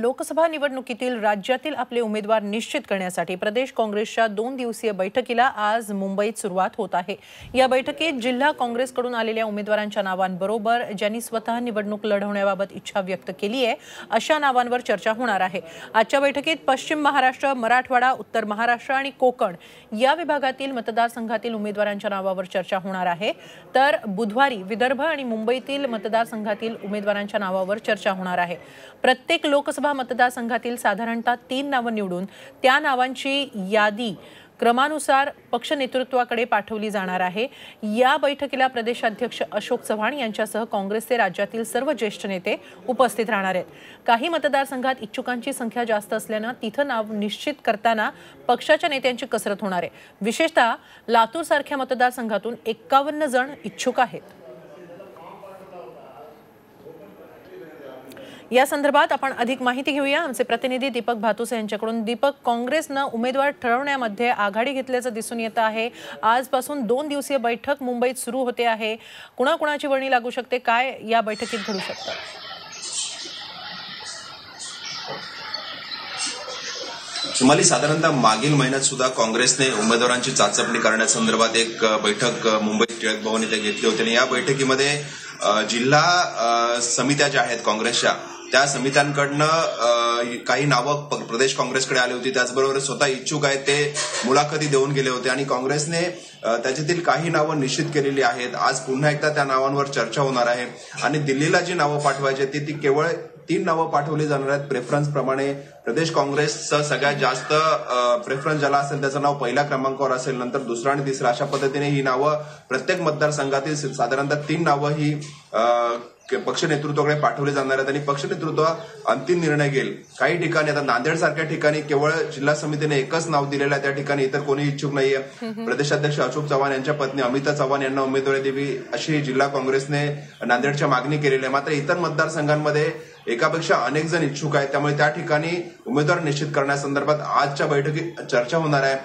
लोकसभा निवडणुकीतील राज्यातील आपले उमेदवार निश्चित करण्यासाठी प्रदेश काँग्रेसच्या दोन दिवसीय बैठकीला आज मुंबईत सुरुवात होत आहे. या बैठकीत जिल्हा काँग्रेसकडून आलेल्या उमेदवारांच्या नावांबरोबर ज्यांनी स्वतः निवडणूक लढवण्याबाबत इच्छा व्यक्त केली आहे अशा नावांवर चर्चा होणार आहे. आजच्या बैठकीत पश्चिम महाराष्ट्र मराठवाडा उत्तर महाराष्ट्र आणि कोकण या विभागातील मतदारसंघातील उमेदवारांच्या नावावर चर्चा होणार आहे. तर बुधवारी विदर्भ आणि मुंबईतील मतदारसंघातील उमेदवारांच्या नावावर चर्चा होणार आहे. प्रत्येक लोकसभा मतदारसंघातील साधारणतः तीन नावं निवडून त्या नावांची यादी क्रमानुसार पक्ष नेतृत्वाकडे पाठवली जाणार आहे. या बैठकीला प्रदेशाध्यक्ष अशोक चव्हाण यांच्यासह काँग्रेसचे राज्यातील सर्व ज्येष्ठ नेते उपस्थित राहणार आहेत. काही मतदारसंघात इच्छुकांची संख्या जास्त असल्यानं तिथं नाव निश्चित करताना पक्षाच्या नेत्यांची कसरत होणार आहे. विशेषतः लातूरसारख्या मतदारसंघातून एक्कावन्न जण इच्छुक आहेत. या संदर्भात आपण अधिक माहिती घेऊया. आमचे प्रतिनिधी दीपक भातुसे यांच्याकडून. दीपक काँग्रेसनं उमेदवार ठरवण्यामध्ये आघाडी घेतल्याचं दिसून येतं आहे. आजपासून दोन दिवसीय बैठक मुंबईत सुरू होते आहे. कुणाकुणाची वर्णी लागू शकते? काय या बैठकीत घडू शकतं? सुमाली साधारणतः मागील महिन्यात सुद्धा काँग्रेसने उमेदवारांची चाचपणी करण्यासंदर्भात एक बैठक मुंबईत टिळक भवन इथे घेतली होती. आणि या बैठकीमध्ये जिल्हा समित्या ज्या आहेत काँग्रेसच्या त्या समित्यांकडनं काही नावं प्रदेश काँग्रेसकडे आली होती. त्याचबरोबर स्वतः इच्छुक आहेत ते मुलाखती देऊन गेले होते. आणि काँग्रेसने त्याच्यातील काही नावं निश्चित केलेली आहेत. आज पुन्हा एकदा त्या नावांवर चर्चा होणार आहे. आणि दिल्लीला जी नावं पाठवायची ती ती केवळ तीन नावं पाठवली जाणार आहेत. प्रेफरन्स प्रमाणे प्रदेश काँग्रेसचं सगळ्यात जास्त प्रेफरन्स ज्याला असेल त्याचं नाव पहिल्या क्रमांकावर असेल नंतर दुसरा आणि तिसरा. अशा पद्धतीने ही नावं प्रत्येक मतदारसंघातील साधारणतः तीन नावं ही पक्ष नेतृत्वाकडे पाठवले जाणार आहेत. आणि पक्ष नेतृत्व अंतिम निर्णय घेईल. काही ठिकाणी आता नांदेड सारख्या ठिकाणी केवळ जिल्हा समितीने एकच नाव दिलेलं आहे. त्या ठिकाणी इतर कोणी इच्छुक नाहीये. प्रदेशाध्यक्ष अशोक चव्हाण यांच्या पत्नी अमिता चव्हाण यांना उमेदवारी द्यावी अशी जिल्हा काँग्रेसने नांदेडच्या मागणी केलेली आहे. मात्र इतर मतदारसंघांमध्ये एकापेक्षा अनेक जण इच्छुक आहेत. त्यामुळे त्या ठिकाणी उमेदवार निश्चित करण्यासंदर्भात आजच्या बैठकीत चर्चा होणार आहे.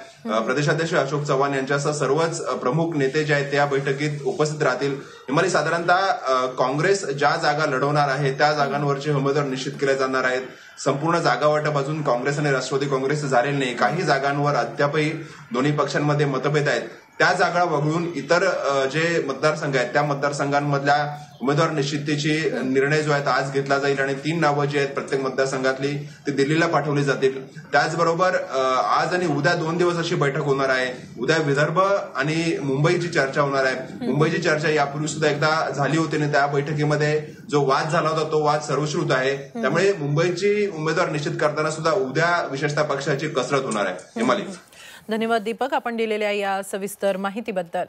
प्रदेशाध्यक्ष अशोक चव्हाण यांच्यासह सर्वच प्रमुख नेते जे आहेत त्या बैठकीत उपस्थित राहतील. हिमाली साधारणतः काँग्रेस ज्या जागा लढवणार आहे त्या जागांवरचे उमेदवार निश्चित केले जाणार आहेत. संपूर्ण जागा वाटप अजून काँग्रेस आणि राष्ट्रवादी काँग्रेस झालेले नाही. काही जागांवर अद्यापही दोन्ही पक्षांमध्ये मतभेद आहेत. त्या जागा वगळून इतर जे मतदारसंघ आहेत त्या मतदारसंघांमधल्या उमेदवार निश्चितीची निर्णय जो आहे आज घेतला जाईल आणि तीन नावं जी आहेत प्रत्येक मतदारसंघातली ती दिल्लीला पाठवली जातील. त्याचबरोबर आज आणि उद्या दोन दिवस अशी बैठक होणार आहे. उद्या विदर्भ आणि मुंबईची चर्चा होणार आहे. मुंबईची चर्चा यापूर्वी सुद्धा एकदा झाली होती आणि त्या बैठकीमध्ये जो वाद झाला होता तो वाद सर्वश्रुत आहे. त्यामुळे मुंबईची उमेदवार निश्चित करताना सुद्धा उद्या विशेषतः पक्षाची कसरत होणार आहे. हिमाली. धन्यवाद दीपक. आपण दिलेल्या या सविस्तर माहितीबद्दल.